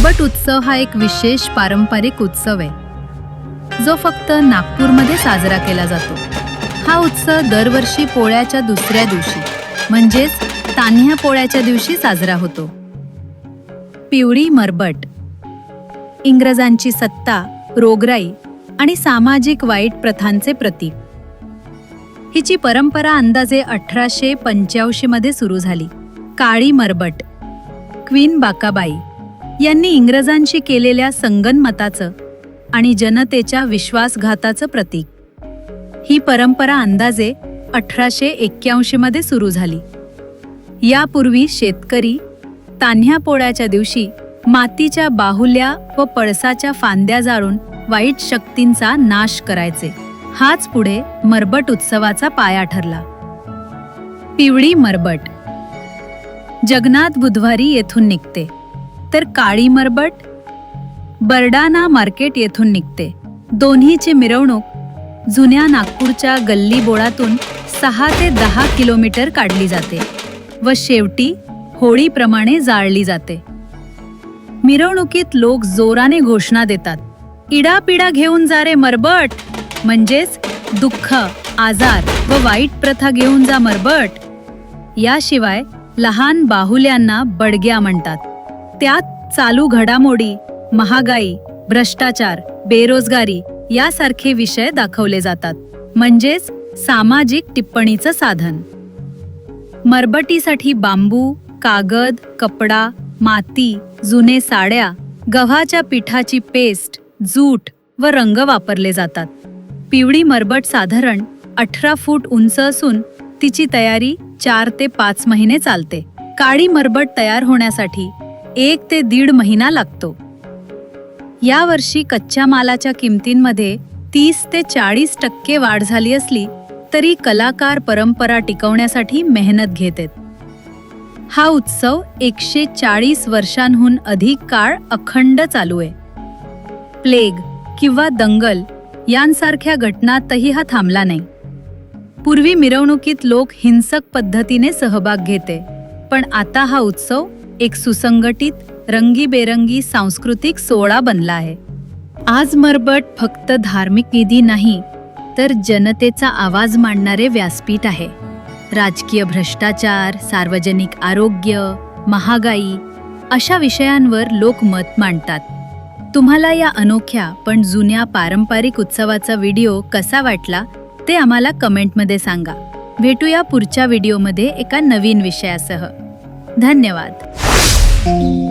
मरबट उत्सव हा एक विशेष पारंपरिक उत्सव आहे. जो फक्त नागपूरमध्ये साजरा केला जातो. हा उत्सव दरवर्षी पोळ्याच्या दुसऱ्या दिवशी म्हणजेच तान्ह्या पोळ्याच्या दिवशी साजरा होतो. पिवळी मरबट इंग्रजांची सत्ता रोगराई आणि सामाजिक वाईट प्रथांचे प्रतीक. हिची परंपरा अंदाजे अठराशे पंच्याऐंशी मध्ये सुरू झाली. काळी मरबट क्वीन बाकाबाई यांनी इंग्रजांशी केलेल्या संगनमताचं आणि जनतेच्या विश्वासघाताचं प्रतीक. ही परंपरा अंदाजे अठराशे एक्क्याऐंशी मध्ये सुरू झाली. यापूर्वी शेतकरी तान्ह्या पोळ्याच्या दिवशी मातीच्या बाहुल्या व पळसाच्या फांद्या जाळून वाईट शक्तींचा नाश करायचे. हाच पुढे मरबट उत्सवाचा पाया ठरला. पिवळी मरबट. जगन्नाथ बुधवारी येथून निघते. तर काळी मरबट बर्डाना मार्केट येथून निघते. दोन्हीची मिरवणूक जुन्या नागपूरच्या गल्ली बोळातून सहा ते दहा किलोमीटर काढली जाते व शेवटी होळीप्रमाणे जाळली जाते. मिरवणुकीत लोक जोराने घोषणा देतात इडापिडा घेऊन जा रे मरबट! म्हणजेच दुःख आजार व वाईट प्रथा घेऊन जा मरबट. याशिवाय लहान बाहुल्यांना बडग्या म्हणतात. त्यात चालू घडामोडी महागाई भ्रष्टाचार बेरोजगारी यासारखे विषय दाखवले जातात. म्हणजेच सामाजिक टिप्पणीचं साधन. मरबटीसाठी बांबू कागद कपडा माती जुने साड्या गव्हाच्या पिठाची पेस्ट जूट व रंग वापरले जातात. पिवळी मरबट साधारण अठरा फूट उंच असून तिची तयारी चार ते पाच महिने चालते. काळी मरबट तयार होण्यासाठी एक ते दीड महिना लागतो. यावर्षी कच्च्या मालाच्या किमतींमध्ये तीस ते चाळीस टक्के वाढ झाली असली तरी कलाकार परंपरा टिकवण्यासाठी मेहनत घेत हा उत्सव एकशे चाळीस वर्षांहून अधिक काळ अखंड चालू आहे. प्लेग किंवा दंगल यांसारख्या घटनातही हा थांबला नाही. पूर्वी मिरवणुकीत लोक हिंसक पद्धतीने सहभाग घेते पण आता हा उत्सव एक सुसंघटित रंगीबेरंगी सांस्कृतिक सोहळा बनला आहे. आज मरबट फक्त धार्मिक विधी नाही तर जनतेचा आवाज मांडणारे व्यासपीठ आहे. राजकीय भ्रष्टाचार सार्वजनिक आरोग्य महागाई अशा विषयांवर लोक मत मांडतात. तुम्हाला या अनोख्या पण जुन्या पारंपरिक उत्सवाचा व्हिडिओ कसा वाटला ते आम्हाला कमेंटमध्ये सांगा. भेटूया पुढच्या व्हिडिओमध्ये एका नवीन विषयासह. धन्यवाद. Thank you.